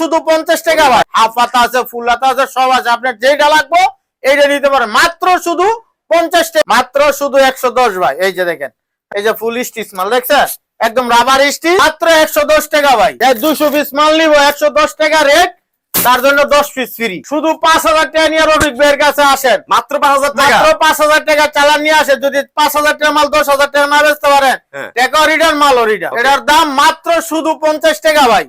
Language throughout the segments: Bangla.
শুধু পঞ্চাশ টাকা ভাই। হাফ পাতা আছে, ফুল হাতা আছে, সব আছে। আপনার যেটা লাগবো, এইটা নিতে পারেন। মাত্র শুধু পঞ্চাশ টাকা। মাত্র শুধু একশো দশ ভাই। এই যে দেখেন, এই যে ফুল স্টিচ মাল দেখছেন? একদম রাবার স্টিচ মাত্র একশো দশ টাকা ভাই। দুশো পিস মাল নিবো। একশো দশ টাকা রেট তার জন্য দশ পিস ফ্রি শুধু পাঁচ হাজার টাকা নিয়ে রবিক ভাইয়ের কাছে আসেন। মাত্র পাঁচ হাজার টাকা? মাত্র পাঁচ হাজার টাকা চালান নিয়ে আসে যদি পাঁচ হাজার টাকা মাল দশ হাজার টাকা না বেচতে পারেন। টাকা রিটার্ন মাল রিটার্ন এটার দাম মাত্র শুধু পঞ্চাশ টাকা ভাই।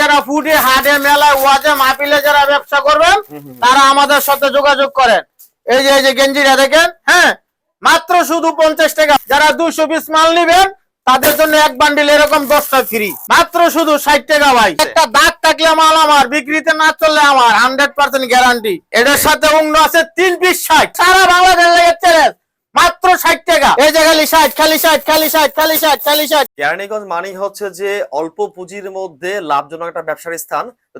যারা ফুডে হাটে মেলায় ওয়াজে মাহফিলে যারা ব্যবসা করবেন তারা আমাদের সাথে যোগাযোগ করেন। এই যে এই যে গেঞ্জিটা দেখেন হ্যাঁ মাত্র শুধু পঞ্চাশ টাকা। যারা দুশো পিস মাল নিবেন তাদের জন্য এক বান্ডিল এরকম দশটা ফ্রি মাত্র শুধু ষাট টাকা ভাই। একটা দাগ থাকলে মাল আমার, বিক্রিতে না চললে আমার হান্ড্রেড পার্সেন্ট গ্যারান্টি এটার সাথে অন্য আছে তিন পিস ষাট। সারা বাংলাদেশ মানেই হচ্ছে যে অল্প পুঁজির মধ্যে লাভজনক একটা ব্যবসার স্থান। তো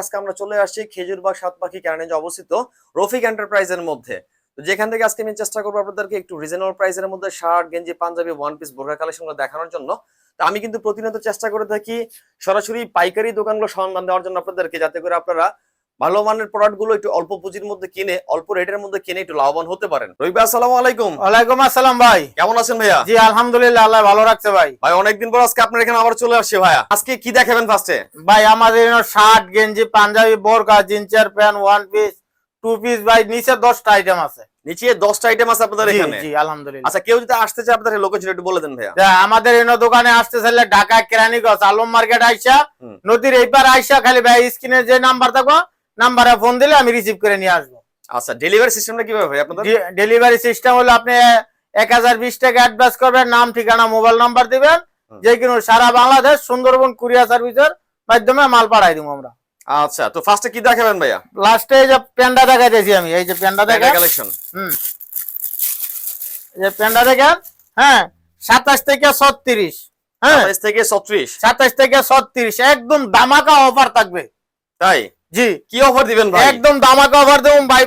আজকে আমরা চলে আসছি খেজুরবাগ সাতপাখি কেরানীগঞ্জ অবস্থিত রফিক এন্টারপ্রাইজের মধ্যে। তো যেখান থেকে আজকে আমি চেষ্টা করব আপনাদেরকে একটু রিজনেবল প্রাইসের মধ্যে শার্ট গেঞ্জি পাঞ্জাবি ওয়ান পিস বোরকা কালেকশন দেখানোর জন্য। তো আমি কিন্তু প্রতিনিয়ত চেষ্টা করে থাকি সরাসরি পাইকারি দোকানগুলো সন্ধান দেওয়ার জন্য আপনাদেরকে যাতে করে আপনারা ভালো মানের প্রোডাক্টগুলো একটু অল্প পুঁজির মধ্যে কিনে অল্প রেটের মধ্যে কিনে একটু লাভবান হতে পারেন। রবি ভাই আসসালামু আলাইকুম। ওয়ালাইকুম আসসালাম ভাই। কেমন আছেন ভাইয়া? জি আলহামদুলিল্লাহ আল্লাহ ভালো রাখছে ভাই। ভাই অনেকদিন পর আজকে আপনার এখানে আবার চলে আসছে ভাইয়া। আজকে কি দেখাবেন ফার্স্টে ভাই আমাদের শার্ট গেঞ্জি পাঞ্জাবি বোরকা জিন্সের pant one piece two piece ভাই নিচে দশটা আইটেম আছে। নিচে দশটা আইটেম আছে আপনাদের এখানে? জি আলহামদুলিল্লাহ। আচ্ছা কেউ যদি আসতে চায় আপনাদের লোকেশন একটু বলে দেন ভাইয়া। যা, আমাদের এনে দোকানে আসতে চাইলে ঢাকা কেরানীগঞ্জ আলম মার্কেট আইসা। নদীর এইবার আইসা খালি ভাই স্ক্রিনে যে নাম্বার থাকব নাম্বারে ফোন দিলে আমি রিসিভ করে নিয়ে আসব। আচ্ছা ডেলিভারি সিস্টেমটা কীভাবে ভাই আপনাদের? ডেলিভারি সিস্টেম হলো আপনি এক হাজার বিশ টাকা অ্যাডভান্স করবেন নাম ঠিকানা মোবাইল নাম্বার দিবেন। যে কোনো সারা বাংলাদেশ সুন্দরবন কুরিয়ার সার্ভিসের মাধ্যমে মাল পাঠাই দিব আমরা। আচ্ছা তো ফার্স্টে কি দেখাবেন ভাইয়া? লাস্টে এই যে প্যান্ডা দেখাইতেছি আমি এই যে প্যান্ডা দেখেন কালেকশন হুম। এই যে প্যান্ডা দেখেন হ্যাঁ সাতাশ থেকে ছত্রিশ হ্যাঁ। সাতাইশ থেকে ছত্রিশ। সাতাশ থেকে ছত্রিশ একদম দামাকা অফার থাকবে। তাই? জি। কি অফার দিবেন ভাই? একদম দামাকা অফার দেবো ভাই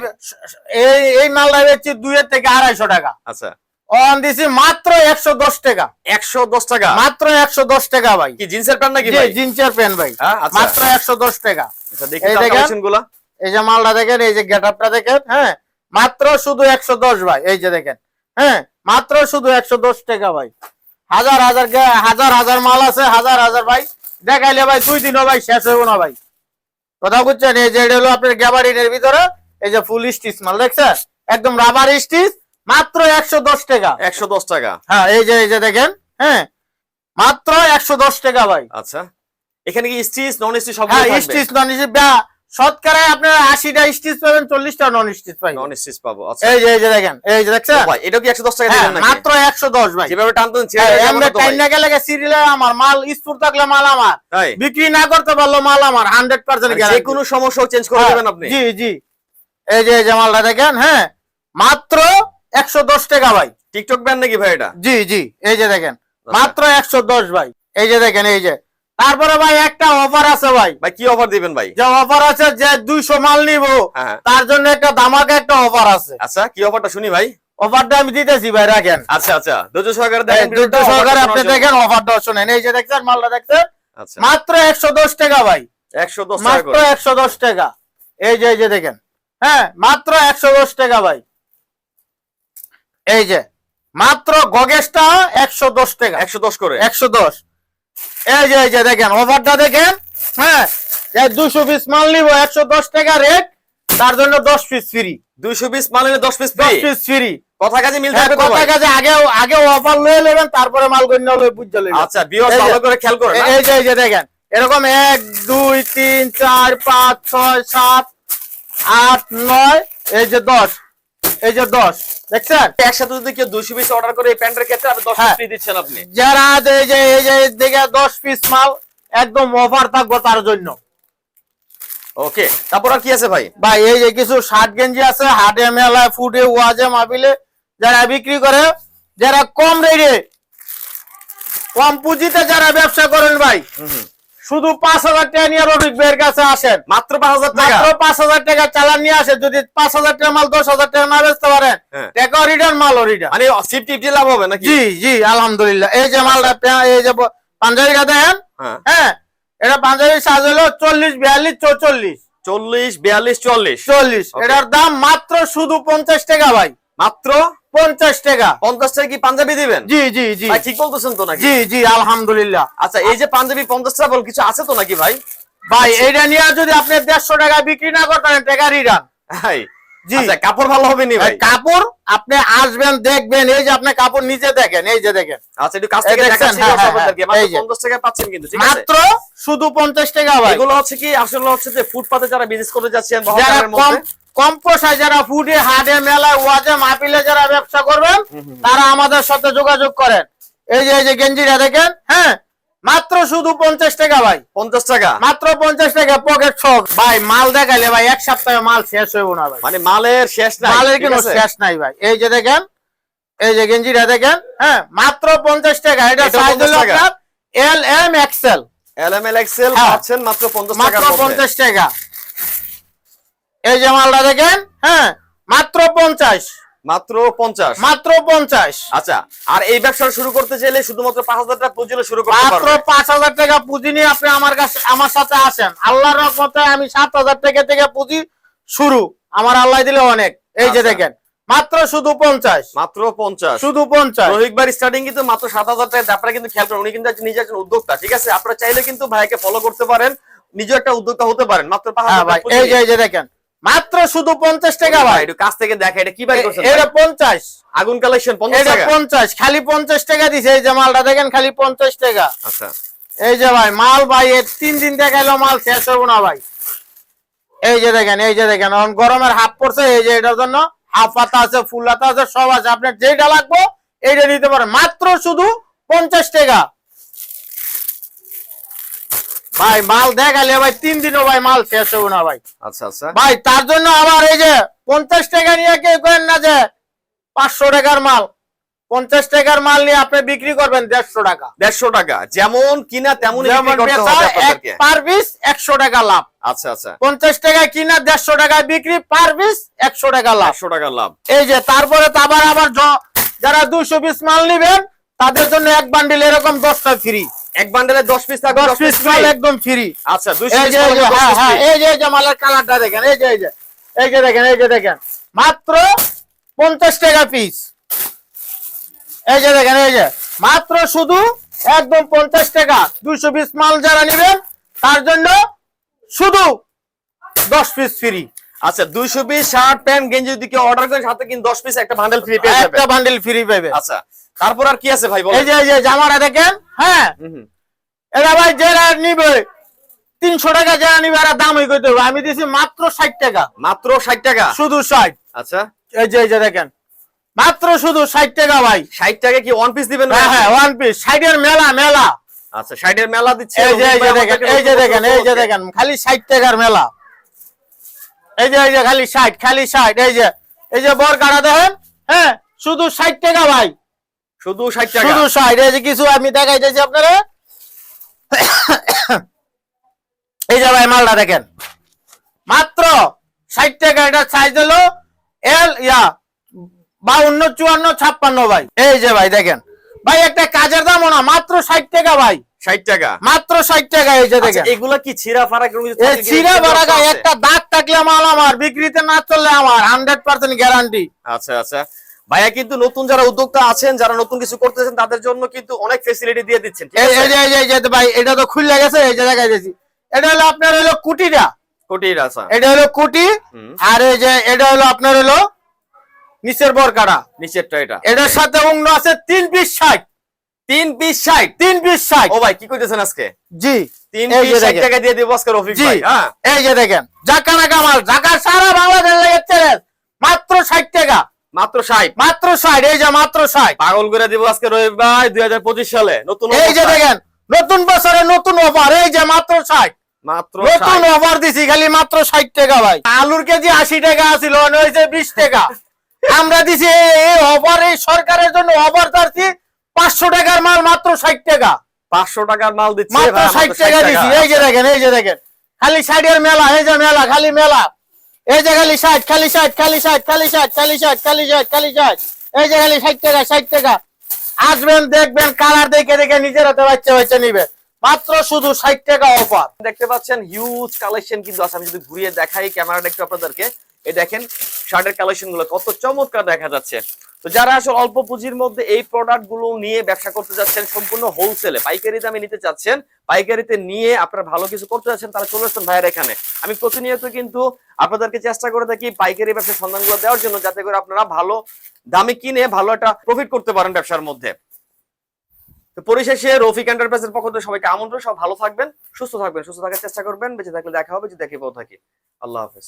এই এই মালটা বেচছি দুইয়ের থেকে আড়াইশো টাকা। আচ্ছা। অন দিছি মাত্র একশো দশ টাকা। একশো দশ টাকা? মাত্র একশো দশ টাকা ভাই। কি জিন্সের প্যান্ট নাকি ভাই? জিন্সের প্যান্ট ভাই। হ্যাঁ, আচ্ছা। মাত্র একশো দশ টাকা। আচ্ছা দেখি এই যে মালটা দেখেন এই যে দেখেন হ্যাঁ মাত্র শুধু একশো দশ ভাই এই যে দেখেন হ্যাঁ মাত্র শুধু একশো দশ টাকা ভাই। হাজার হাজার হাজার হাজার মাল আছে হাজার হাজার ভাই। দেখাইলে ভাই দুই দিনও ভাই শেষ হইব না ভাই। কথা বুঝছেন? এই যে এটা হলো আপনার গ্যাবারিনের ভিতরে এই যে ফুল স্টিচ মাল দেখছেন? একদম রাবার স্টিচ মাত্র একশো দশ টাকা। একশো দশ টাকা। হ্যাঁ এই যে এই যে দেখেন হ্যাঁ মাত্র একশো দশ টাকা ভাই। আচ্ছা। এখানে কি স্টিচ নন স্টিচ সব হ্যাঁ স্টিচ নন স্টিচ শতকরায় আপনার আশিটা স্টিচ পাবেন চল্লিশটা নন স্টিচ পাবেন নন স্টিচ পাবো আচ্ছা। এই যে এই যে দেখেন এই যে দেখছেন? ভাই এটা কি একশো দশ টাকা হ্যাঁ, মাত্র একশো দশ ভাই। যেভাবে টানতেন হ্যাঁ, এমনি টাইম না গেলে সিরিয়ালে আমার মাল স্পুর থাকলে মাল আমার। বিক্রি না করতে পারল মাল আমার হান্ড্রেড পার্সেন্ট যে কোনো সমস্যা চেঞ্জ করে দেবেন আপনি। জি জি। এই যে এই যে মালটা দেখেন হ্যাঁ মাত্র একশো দশ টাকা ভাই। টিকটক ব্যান নাকি ভাই এটা? জি জি এই যে দেখেন। আচ্ছা। মাত্র একশো দশ ভাই। এই যে দেখেন এই যে। তারপরে ভাই একটা অফার আছে ভাই। ভাই কি অফার দিবেন ভাই? যে অফার আছে যে দুইশো মাল নিব। হ্যাঁ। তার জন্য একটা দামাকা একটা অফার আছে। আচ্ছা কি অফারটা শুনি ভাই? অফারটা আমি দিতেছি ভাই রাখেন। আচ্ছা আচ্ছা। ধৈর্য সহকারে দেখেন ভিডিওটা, সহকারে আপনি দেখেন অফারটা শুনেন। এই যে দেখছেন মালটা দেখছেন? আচ্ছা। মাত্র একশো দশ টাকা ভাই। একশো দশ টাকা মাত্র একশো দশ টাকা। এই যে এই যে দেখেন। হ্যাঁ মাত্র একশো দশ টাকা ভাই। এই যে মাত্র গগেশটা একশো দশ টাকা। একশো দশ করে। একশো দশ। এই যে এই যে দেখেন অফারটা দেখেন। হ্যাঁ দুশো পিস মাল নিবো একশো দশ টাকা রেট তার জন্য দশ পিস ফ্রি দুইশো পিস মাল নিলে দশ পিস দশ পিস ফ্রি কথা কাজে মিল হ্যাঁ, থাকবে কথা ভাই? কাজে আগে আগে অফার লয়ে নেবেন তারপরে মাল গণ্য লয়ে বুঝতে লইবেন আচ্ছা ভিউয়ার্স ভালো করে খেয়াল করেন হ্যাঁ? এই যে এই যে দেখেন এরকম এক দুই তিন চার পাঁচ ছয় সাত আট নয় এই যে দশ এই যে দশ। দেখছেন? একসাথে যদি কেউ দুইশো পিস অর্ডার করে এই প্যান্টের ক্ষেত্রে আপনি দশ হ্যাঁ। পিস দিচ্ছেন আপনি। যারা এই যে এই যে দশ পিস মাল একদম অফার থাকব তার জন্য। ওকে তারপর আর কি আছে ভাই? ভাই এই যে কিছু শার্ট গেঞ্জি আছে হাটে মেলায় ফুটে ওয়াজে যারা বিক্রি করে যারা কম রেটে কম পুঁজিতে যারা ব্যবসা করেন ভাই শুধু পাঁচ হাজার টাকা নিয়ে রবিক ভাইয়ের কাছে আসেন। মাত্র পাঁচ হাজার টাকা? মাত্র পাঁচ হাজার টাকা চালান নিয়ে আসে যদি পাঁচ হাজার টাকা মাল দশ হাজার টাকা না বেচতে পারেন হ্যাঁ। টাকা রিটার্ন মাল রিটার্ন মানে ফিফটি ফিফটি লাভ হবে নাকি? জি জি আলহামদুলিল্লাহ। এই যে মালটা এই যে পাঞ্জাবিটা দেখেন হ্যাঁ। হ্যাঁ এটা পাঞ্জাবি সাইজ হলো চল্লিশ বিয়াল্লিশ চৌচল্লিশ। চল্লিশ বিয়াল্লিশ চল্লিশ। চল্লিশ এটার দাম মাত্র শুধু পঞ্চাশ টাকা ভাই। মাত্র? পঞ্চাশ টাকা। পঞ্চাশ টাকা কি পাঞ্জাবি দিবেন? জি জি জি। ঠিক বলতেছেন তো নাকি? জি জি আলহামদুলিল্লাহ। আচ্ছা এই যে পাঞ্জাবি পঞ্চাশ টাকা বল কিছু আছে তো নাকি ভাই? ভাই এটা নিয়ে যদি আপনি দেড়শো টাকা বিক্রি না করতেন টাকা রিটার্ন। জি। আচ্ছা কাপড় ভালো হবে নি ভাই? কাপড় আপনি আসবেন দেখবেন এই যে আপনি কাপড় নিজে দেখেন এই যে দেখেন। আচ্ছা একটু কাছ থেকে দেখাচ্ছি হ্যাঁ, হ্যাঁ। হ্যাঁ, মাত্র টাকা পাচ্ছেন কিন্তু ঠিক আছে? মাত্র শুধু পঞ্চাশ টাকা ভাই। এগুলো হচ্ছে কি আসলে হচ্ছে যে ফুটপাতে যারা বিজনেস করে যাচ্ছেন যারা কম মধ্যে কম যারা ফুডে হাটে মেলায় ওয়াজে মাহফিলে যারা ব্যবসা করবেন তারা আমাদের সাথে যোগাযোগ করেন। এই যে এই যে গেঞ্জিটা দেখেন হ্যাঁ? মাত্র শুধু পঞ্চাশ টাকা ভাই। পঞ্চাশ টাকা? মাত্র পঞ্চাশ টাকা পকেট শখ ভাই মাল দেখাইলে ভাই এক সপ্তাহে মাল শেষ হইব না ভাই। মানে মালের শেষ নাই মালের ঠিক কোনো শেষ নাই ভাই। এই যে দেখেন এই যে গেঞ্জিটা দেখেন হ্যাঁ? মাত্র পঞ্চাশ টাকা এটা সাইজ 50 হলো টাকা। আপনার L M Excel LML Excel হ্যাঁ। পাচ্ছেন মাত্র পঞ্চাশ মাত্র পঞ্চাশ টাকা। এই যে মালটা দেখেন হ্যাঁ মাত্র পঞ্চাশ। মাত্র পঞ্চাশ। মাত্র পঞ্চাশ। আচ্ছা আর এই ব্যবসা শুরু করতে চাইলে শুধুমাত্র পাঁচ হাজার টাকা পুঁজি শুরু করতে মাত্র পাঁচ হাজার টাকা পুঁজি নিয়ে আপনি আমার কাছে আমার সাথে আসেন। আল্লাহর রহমতে আমি সাত হাজার টাকা থেকে পুঁজি শুরু। আমার আল্লাহ দিলে অনেক। এই যে আচ্ছা। দেখেন মাত্র শুধু পঞ্চাশ। মাত্র পঞ্চাশ। শুধু পঞ্চাশ। রোহিক ভাই স্টার্টিং কিন্তু মাত্র সাত হাজার টাকা। আপনারা কিন্তু খেয়াল করেন উনি কিন্তু নিজে একজন উদ্যোক্তা ঠিক আছে? আপনারা চাইলে কিন্তু ভাইকে ফলো করতে পারেন। নিজে একটা উদ্যোক্তা হতে পারেন। মাত্র পাঁচ হ্যাঁ। এই যে দেখেন মাত্র শুধু পঞ্চাশ টাকা ভাই একটু কাছ থেকে দেখা এটা কি ভাই? এটা পঞ্চাশ। আগুন কালেকশন এটা পঞ্চাশ খালি পঞ্চাশ টাকা দিছে। এই যে মালটা দেখেন খালি পঞ্চাশ টাকা। আচ্ছা। এই যে ভাই মাল ভাই এর তিন দিন দেখাইলো মাল শেষ হব না ভাই। এই যে দেখেন এই যে দেখেন এখন গরমের হাফ পড়ছে এই যে এটার জন্য হাফ পাতা আছে ফুল পাতা আছে সব আছে। আপনার যেটা লাগবে এইটা নিতে পারেন। মাত্র শুধু পঞ্চাশ টাকা। ভাই মাল দেখালে ভাই তিন দিনও ভাই মাল শেষ হব না ভাই। আচ্ছা আচ্ছা। ভাই তার জন্য আবার এই যে পঞ্চাশ টাকা নিয়ে কেউ করেন না যে পাঁচশো টাকার মাল পঞ্চাশ টাকার মাল নিয়ে আপনি বিক্রি করবেন দেড়শো টাকা। দেড়শো টাকা যেমন কিনা আপনাদেরকে। পার পিস একশো টাকা লাভ। আচ্ছা আচ্ছা। পঞ্চাশ টাকা কিনা দেড়শো টাকায় বিক্রি পার পিস একশো টাকা লাভ। একশো টাকা লাভ। এই যে তারপরে তো আবার আবার যারা দুশো পিস মাল নিবেন তাদের জন্য এক বান্ডিল এরকম দশটা ফ্রি এক বান্ডেলে দশ পিস থাকবে দশ দশ পিস পিস মাল একদম ফ্রি আচ্ছা দুইশো এই পিস হ্যাঁ হ্যাঁ এই যে এই যে মালের কালারটা দেখেন এই যে এই যে এই যে দেখেন এই যে দেখেন। মাত্র পঞ্চাশ টাকা পিস এই যে দেখেন এই যে মাত্র শুধু একদম পঞ্চাশ টাকা। দুইশো পিস মাল যারা নেবেন তার জন্য শুধু দশ পিস ফ্রি আচ্ছা দুইশো পিস শার্ট প্যান্ট গেঞ্জি যদি কেউ অর্ডার করেন সাথে কিন্তু দশ পিস একটা বান্ডেল ফ্রি পেয়ে যাবে। একটা বান্ডেল ফ্রি পাবে আচ্ছা তারপর আর কি আছে ভাই এই যে এই যে জামাটা দেখেন হ্যাঁ? হুম। ভাই যারা নিবে তিনশো টাকা যারা নিবে এরা হবে। আমি দিছি মাত্র ষাট টাকা। মাত্র ষাট টাকা? শুধু ষাট। আচ্ছা। এই যে এই যে দেখেন মাত্র শুধু ষাট টাকা ভাই। ষাট টাকা কি ওয়ান পিস দিবেন হ্যাঁ হ্যাঁ ওয়ান পিস ষাটের মেলা মেলা। আচ্ছা ষাটের মেলা দিচ্ছে। এই যে দেখেন এই যে দেখেন এই যে দেখেন খালি ষাট টাকার মেলা। এই যে এই যে খালি ষাট খালি ষাট এই যে এই যে বর কাটা দেখেন? হ্যাঁ শুধু ষাট টাকা ভাই। শুধু ষাট টাকা? শুধু ষাট এই যে কিছু আমি দেখাইতেছি আপনারা। এই যে ভাই মালটা দেখেন। মাত্র ষাট টাকা এটা সাইজ হলো এল ইয়া বাউন্ন চুয়ান্ন ছাপ্পান্ন ভাই। এই যে ভাই দেখেন। ভাই একটা কাজের দামও না মাত্র ষাট টাকা ভাই। ষাট টাকা। মাত্র ষাট টাকা এই যে আচ্ছা, দেখেন। এগুলা কি? একটা দাগ থাকলে মাল আমার বিক্রিতে না চললে আমার হান্ড্রেড পার্সেন্ট গ্যারান্টি আচ্ছা আচ্ছা। ভাইয়া কিন্তু নতুন যারা উদ্যোক্তা আছেন যারা নতুন কিছু করতেছেন তাদের জন্য কিন্তু অনেক ফেসিলিটি দিয়ে দিচ্ছেন এই আছে? যে এই যে- ভাই এটা তো খুলে গেছে এই যে দেখাই দিয়েছি। এটা হলো আপনার হলো কুটিটা কোটির আচ্ছা। এটা হলো কুটি আর এই যে এটা হলো আপনার হলো নিচের বরকাটা। নিচেরটা এটা। এটার সাথে অন্য আছে তিন পিস ষাট তিন পিস ষাট তিন পিস ষাট ও ভাই কি করতেছেন আজকে? জি। তিন পিস ষাট টাকা দিয়ে দিব আজকে রফিক ভাই হ্যাঁ? এই যে দেখেন জাকানা কামাল জাকা সারা বাংলাদেশ লেগেছে মাত্র ষাট টাকা। মাত্র ষাট? মাত্র ষাট এই যে মাত্র ষাট। পাগল করে দিব আজকে রফিক ভাই দুই হাজার পঁচিশ সালে। নতুন এই যে দেখেন নতুন বছরে নতুন অফার এই যে মাত্র ষাট। মাত্র নতুন অফার দিছি খালি মাত্র ষাট টাকা ভাই। আলুর কেজি আশি টাকা আছিল হয়েছে বিশ টাকা। আমরা দিছি এই- অফার এই সরকারের জন্য অফার ধরছি পাঁচশো টাকার মাল মাত্র ষাট টাকা। পাঁচশো টাকার মাল দিচ্ছে মাত্র ষাট টাকা 60 দিছি। এই যে দেখেন এই যে দেখেন। খালি ষাটের মেলা এই যে মেলা খালি মেলা। এই যে খালি ষাট খালি ষাট খালি ষাট খালি ষাট খালি ষাট খালি ষাট খালি ষাট। এই যে খালি ষাট টাকা ষাট টাকা। আসবেন দেখবেন কালার দেখে দেখে নিজের হাতে বাচ্চা বাচ্চা নিবে। মাত্র শুধু ষাট টাকা অফার। দেখতে পাচ্ছেন হিউজ কালেকশন কিন্তু আছে। আমি যদি ঘুরিয়ে দেখাই ক্যামেরাটা একটু আপনাদেরকে। এই দেখেন শার্টের কালেকশনগুলো কত চমৎকার দেখা যাচ্ছে। তো যারা আসলে অল্প পুঁজির মধ্যে এই প্রোডাক্টগুলো নিয়ে ব্যবসা করতে যাচ্ছেন, সম্পূর্ণ হোলসেলে পাইকারি দামে নিতে চাচ্ছেন, পাইকারিতে নিয়ে আপনারা ভালো কিছু করতে যাচ্ছেন তাহলে চলে আসছেন ভাইয়ের এখানে। আমি প্রতিনিয়ত কিন্তু আপনাদেরকে চেষ্টা করে থাকি পাইকারি ব্যবসার সন্ধানগুলো দেওয়ার জন্য, যাতে করে আপনারা ভালো দামে কিনে ভালো একটা প্রফিট করতে পারেন ব্যবসার মধ্যে। তো পরিশেষে রফিক এন্টারপ্রাইজের পক্ষ থেকে সবাইকে আমন্ত্রণ, সব ভালো থাকবেন, সুস্থ থাকবেন, সুস্থ থাকার চেষ্টা করবেন, বেঁচে থাকলে দেখা হবে, যদি দেখে পাও থাকি। আল্লাহ হাফেজ।